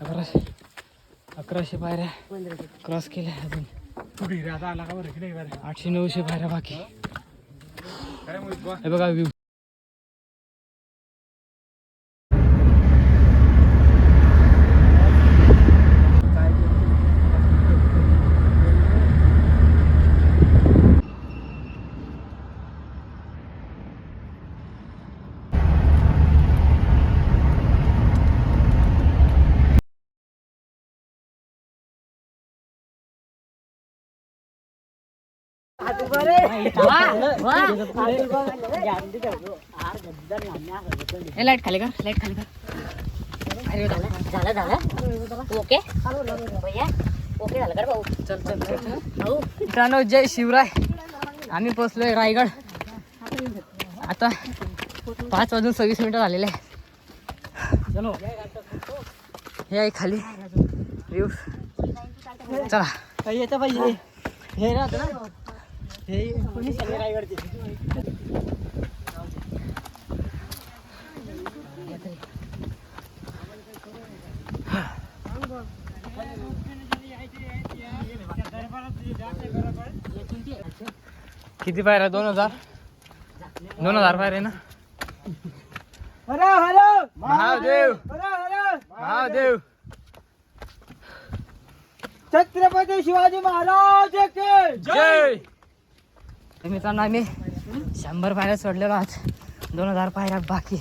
अकराशे अकराशे पायऱ्या क्रॉस केल्या अजून. कुठे आता आला का बरं की नाही आठशे नऊशे पायऱ्या बाकी. हे बघा व्ह्यू लाइट खाली का लाइट खाली का झालं. झालं ओके. भैया ओके झालं भाऊ. चल चल भाऊ. मित्रांनो जय शिवराय. आम्ही पोचलोय रायगड. आता पाच वाजून सव्वीस मिनिटं झालेले आहे. चलो. हे आहे खाली. व्ह्यू चला. येतं पाहिजे. हे राहतं ना हे कोणी सगळे रायगडचे किती पायऱ्या दोन हजार. दोन हजार पायरे ना? हरा हरा! महादेव! महादेव! छत्रपती शिवाजी महाराज के जय! तर मित्रांनो आम्ही शंभर पायऱ्या सोडलेलो आज दोन हजार पायऱ्या बाकी.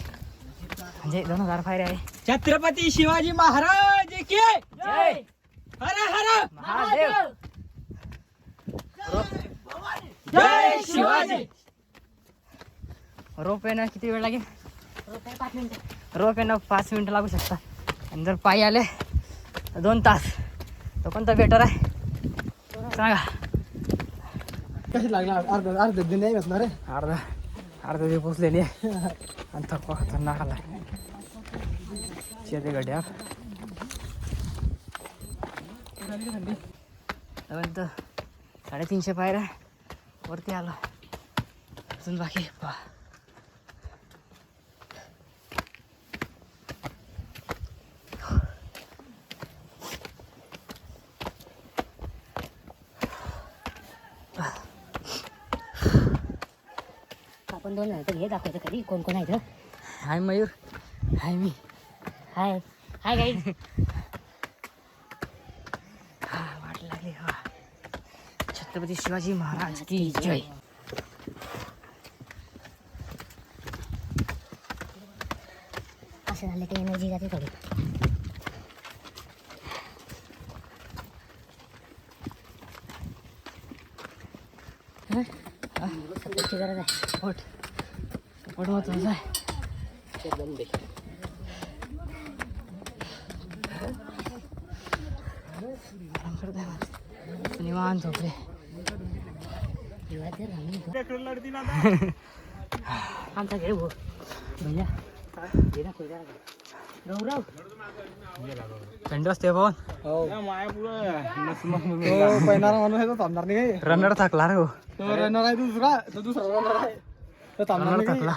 म्हणजे दोन हजार पायऱ्या आहे. छत्रपती शिवाजी महाराज के? जय. हरा हरा. महादेव. जय शिवाजी. रोप ना किती वेळ लागेल? रोप ना पाच मिनिटं लागू शकतात. आणि जर पायी आले दोन तास. तो कोणता बेटर आहे? सांगा. कशी लागला? अर्धा अर्धा दिन नाही बसणार रे. अर्धा अर्धा दिवस पोचलेली आहे आणि थकवा खतरनाक आला शेती गड्यावर त्यानंतर साडेतीनशे पायऱ्या वरती आलो. अजून बाकी आहे, पहा. दोन तर हे दाखवायचं कधी. कोण कोण आहे? हाय मयूर. हाय मी. हाय. हाय गाई हा वाट लागली हा. छत्रपती शिवाजी महाराज की जय. असं झालं की एनर्जी जाते थोडी. गरज आहे. सपोर्ट सपोर्ट महत्वाचा आहे आराम करत आहे माणूस. निवांत झोपले दिवाळी आम्ही आमचा घेऊ भाऊ भैया हे दाखव जरा. गौरव थंड असते पवन पहिला माणूस आहे तो थांबणार नाही काय रनर थकला रे हो तो रनर आहे दुसरा तो दुसरा रनर आहे तो थांबणार थकला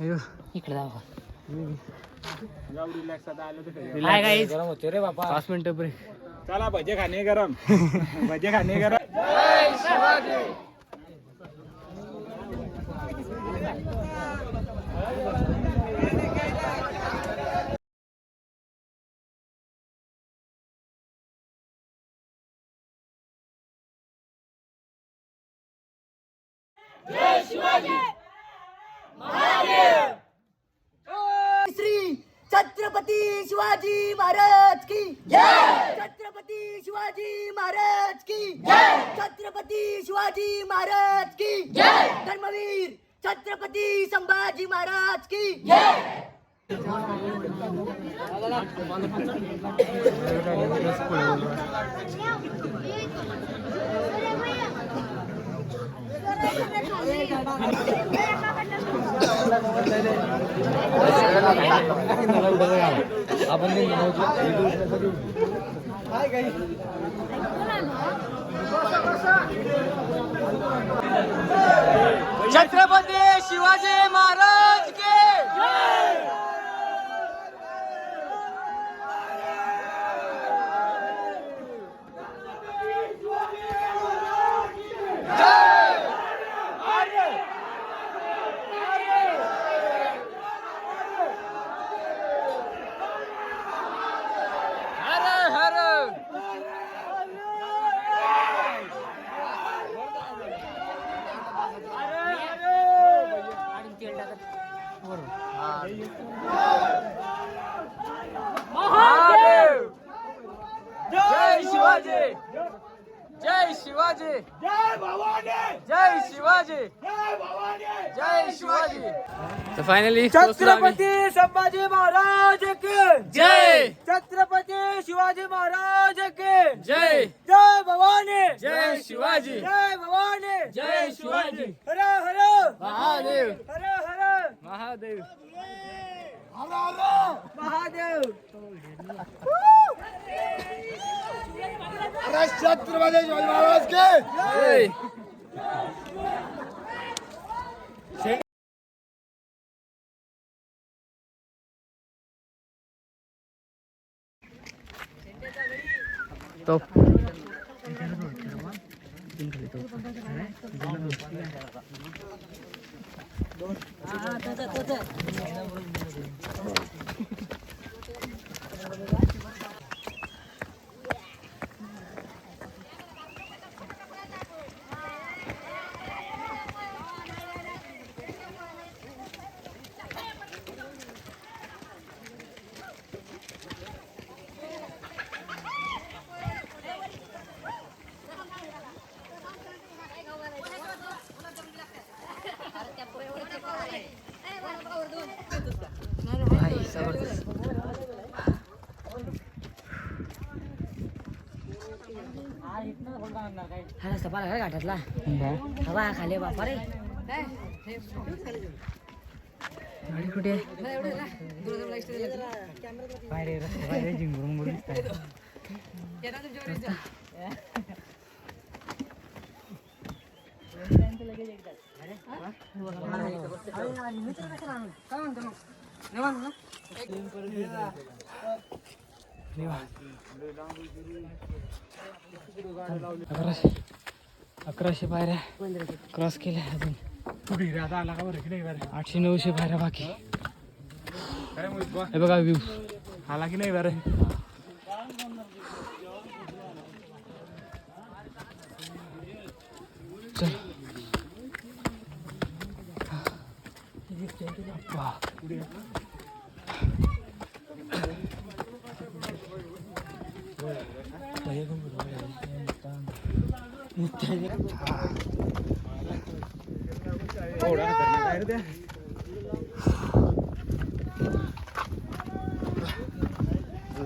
अयो. इकडे जाऊ हाय गाईज गरम होते रे बाबा पाच मिनिटं ब्रेक चला भजे खाणे गरम. भजे खाणे गरम. श्री शिवाजी महाराज की। जय। छत्रपती शिवाजी महाराज की। जय। धर्मवीर छत्रपति संभाजी महाराज की। जय छत्रपती शिवाजी महाराज के शिवाजी जय शिवाजी जय भवानी जय शिवाजी जय भवानी जय शिवाजी फायनली छत्रपती संभाजी महाराज के जय! छत्रपती शिवाजी महाराज के जय! जय भवानी! जय शिवाजी! जय भवानी! जय शिवाजी! हर हर! महादेव! हर हर! महादेव! महादेव! छत्रपती शिवाजी महाराज के! जय! तो रस्ता पाला काय घाटातला हवा खाली बापा रे गाडी कुठे बाहेर बाहेर आहे, झिंगूर मुंगूर दिसताय. अकराशे अकराशे पायऱ्या क्रॉस केल्या अजून. आठशे नऊशे पायऱ्या बाकी. हे बघा व्ह्यू आला की नाही बरं? चल. वा.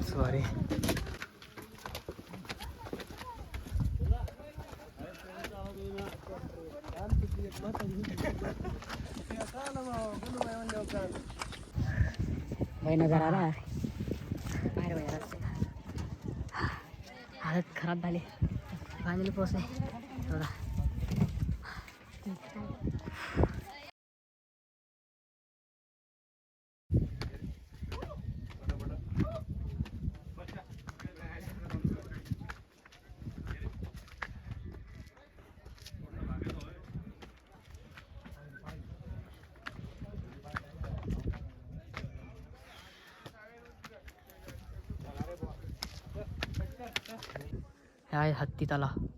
सॉरी भाई नजर आला बाहेर फायनली पोचले बघा हे आहे हत्ती तलाव पूर्वी असा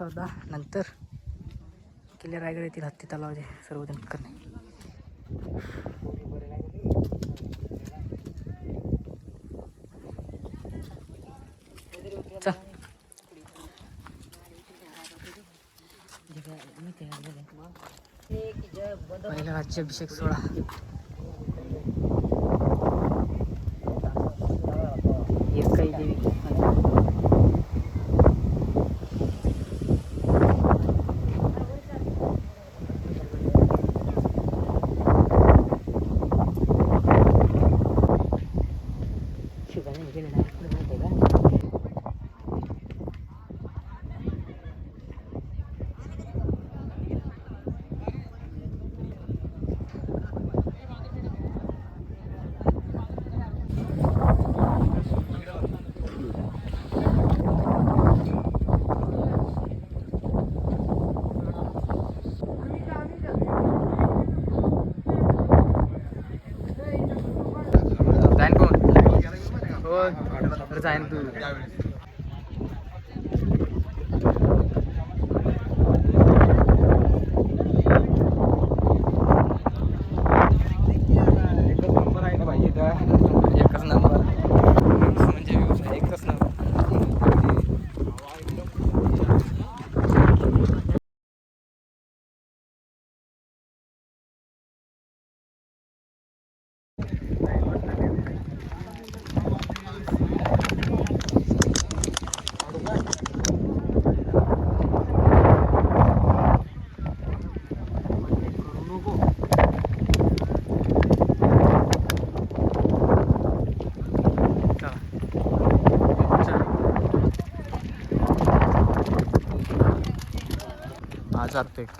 होता नंतर किल्ले रायगड येथील हत्ती तलावाचे सर्वजण करणे. पहिला राज्याभिषेक सोहळा एकही देवी शुगाने गेलेला आहे माहिती आहे का जाईन कोण हो अरे जाईन तू बाजारपेठ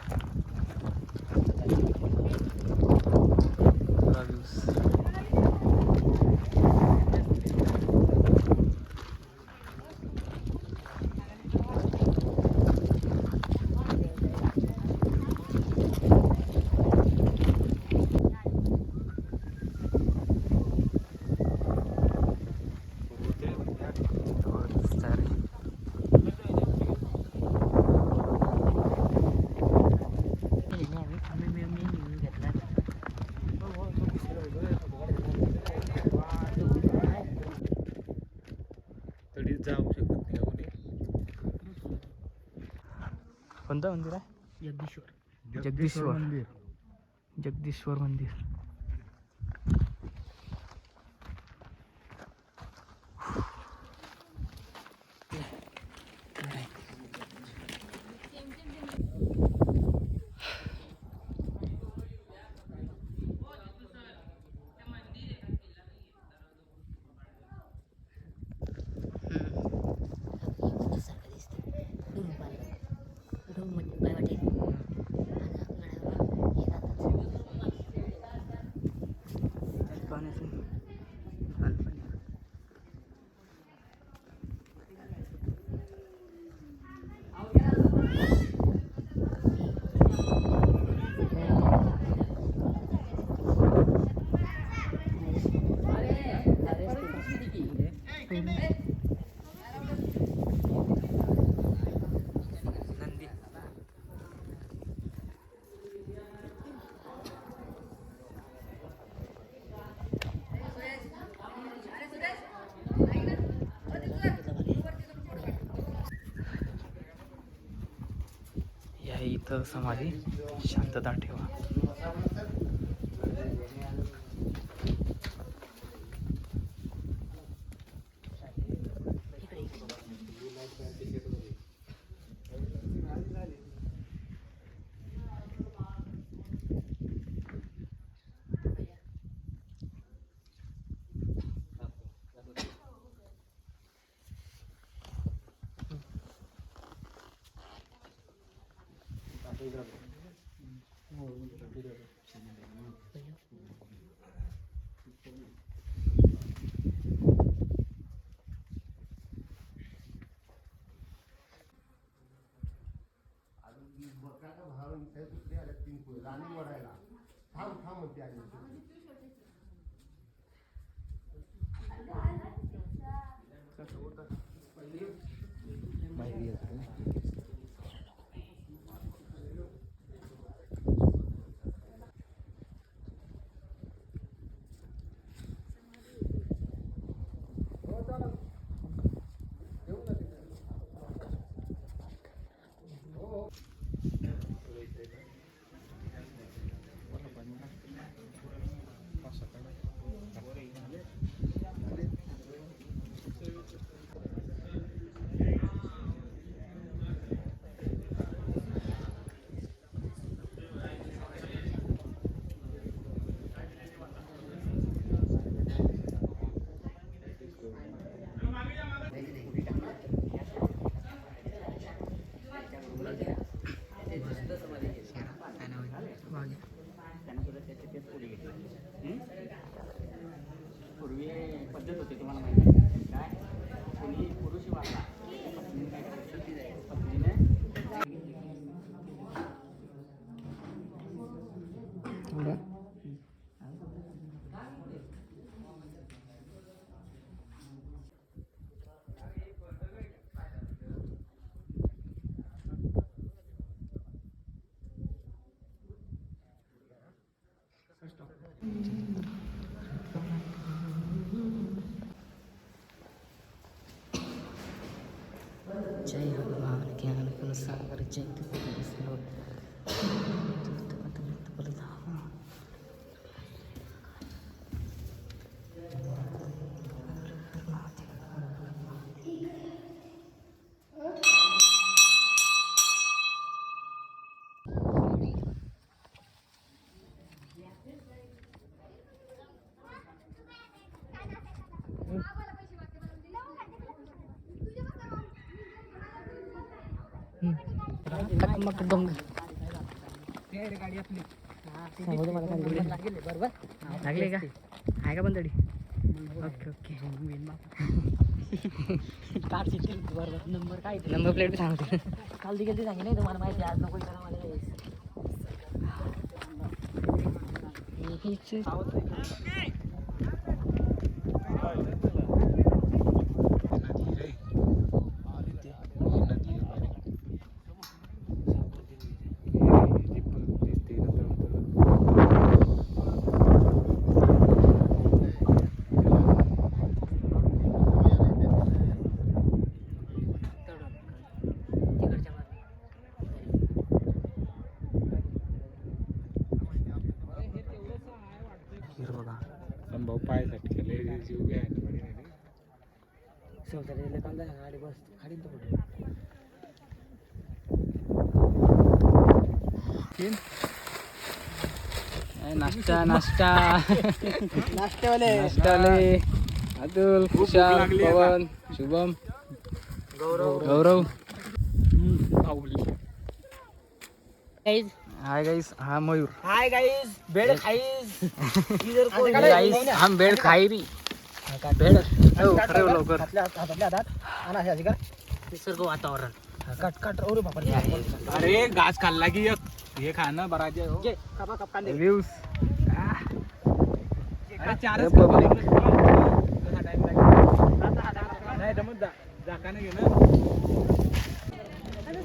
Reviews. हो, दिसतंय रे. तरी जाऊ शकत नाही कोणी कोणतं मंदिर आहे? जगदीश्वर. जगदीश्वर. मंदिर. जगदीश्वर मंदिर सारखं दिसते डोंग पाहिलं डोंग म्हणजे काय वाटेल गडावर हे जातात नंदी या इथं समाधी शांतता ठेवा. ഇവിടെ ജയ ഭഗവാൻ ജ്ഞാനത്തിന് സാഗർ ജയിക്കുന്ന ദിവസങ്ങൾ सागर जय हम्म. टकमक डोंगर लागले का आहे का बंदडी ओके ओके बरोबर नंबर काय नंबर प्लेट बी सांगते काल ती गेली सांगितलं तुम्हाला माहिती आज नको करा मला नाश्ता नाश्ता. नाश्तेवाले नाश्ताले अतुल कुशाल पवन शुभम. गौरव. हाय गाईस हा मयूर. हाय गाईज बेड कोण गाईस हम बेड खाई री बेड. हो, खरं लवकर. हातल्या हातातल्या हातात. आणा अशी कर. निसर्ग वातावरण. Cut cut. अरे बापरे. अरे घास खाल्ला की एक. हे खाणं बराचे हो. घे कापा काप कांदे. व्ह्यूज अरे चारच नाही जमत जा. घेणं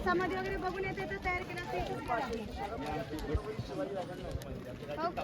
समाधी वगैरे बघून येते तर तयार केला करा. हो. का?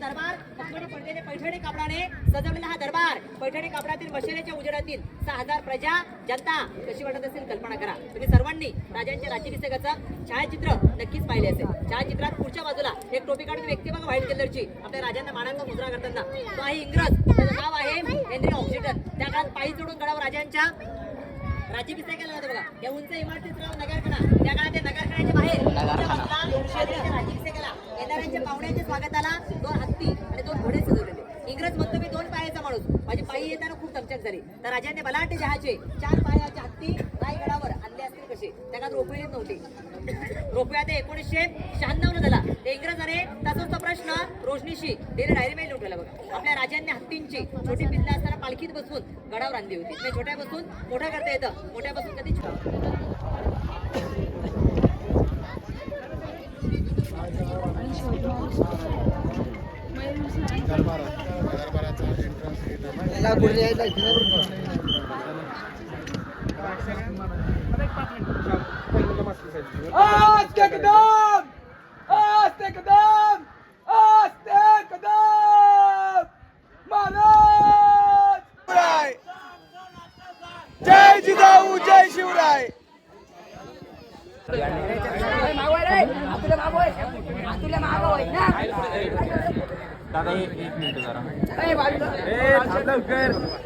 दरबार पडलेले पैठणी कापडाने सजवलेला हा दरबार. पैठणी कापडातील मशिनेच्या उजेडातील सहा हजार प्रजा जनता कशी वाटत असेल कल्पना करा. तुम्ही सर्वांनी राजांच्या राज्याभिषेकाचं छायाचित्र नक्कीच पाहिले असेल. छायाचित्रात पुढच्या बाजूला एक टोपी काढून व्यक्ती बघा व्हाईट कलरची. आपल्या राजांना मानांचा मुद्रा करताना. तो आहे इंग्रज त्याचं नाव आहे हेनरी ऑक्सिटन त्या काळात पायी चढून गडावर राजांच्या केला होता बघा. या उंच इमारतीचं नाव नगरकडा. त्या काळात त्या नगरकड्याच्या बाहेर येणाऱ्यांच्या पाहुण्यांच्या स्वागताला दोन हत्ती आणि दोन घोडे सजवलेले. इंग्रज म्हणतो मी दोन पायाचा माणूस. माझी पायी येताना खूप चमचक झाली. तर राजाने बलाढ्य जहाचे चार पायाचे हत्ती असतील कसे रोपवे येत नव्हते. रोपवे आता एकोणीसशे शहाण्णव ला झाला. ते इंग्रजाने तसंच प्रश्न रोशनीशी. त्याने डायरी मध्ये लिहून बघा. आपल्या राजांनी हत्तींची छोटी पिल्ला असताना पालखीत बसून गडावर आणली होती. म्हणजे छोट्या बसून मोठ्या करता येतं. मोठ्या बसून कधी आस्ते कदम आस्ते कदम आस्ते कदम। महाराज! शिवराय। जय जिजाऊ जय शिवराय। दादा एक मिनिट जरा. लवकर. हो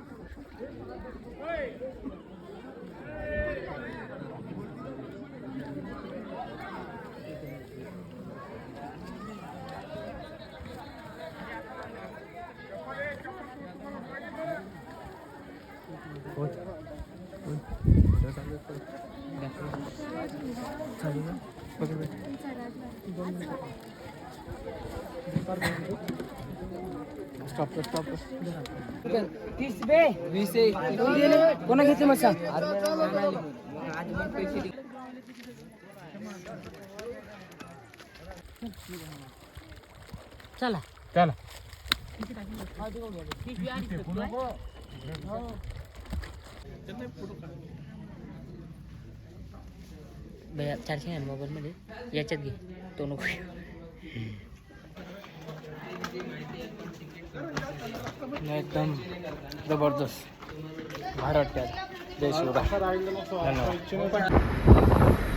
कोणा घेतली मच्छा चला चला चला भैया चारशे आहे मोबाईल मध्ये. याच्यात घे. तो नको एकदम जबरदस्त. भारी वाटते आज. जय शिवराय. धन्यवाद.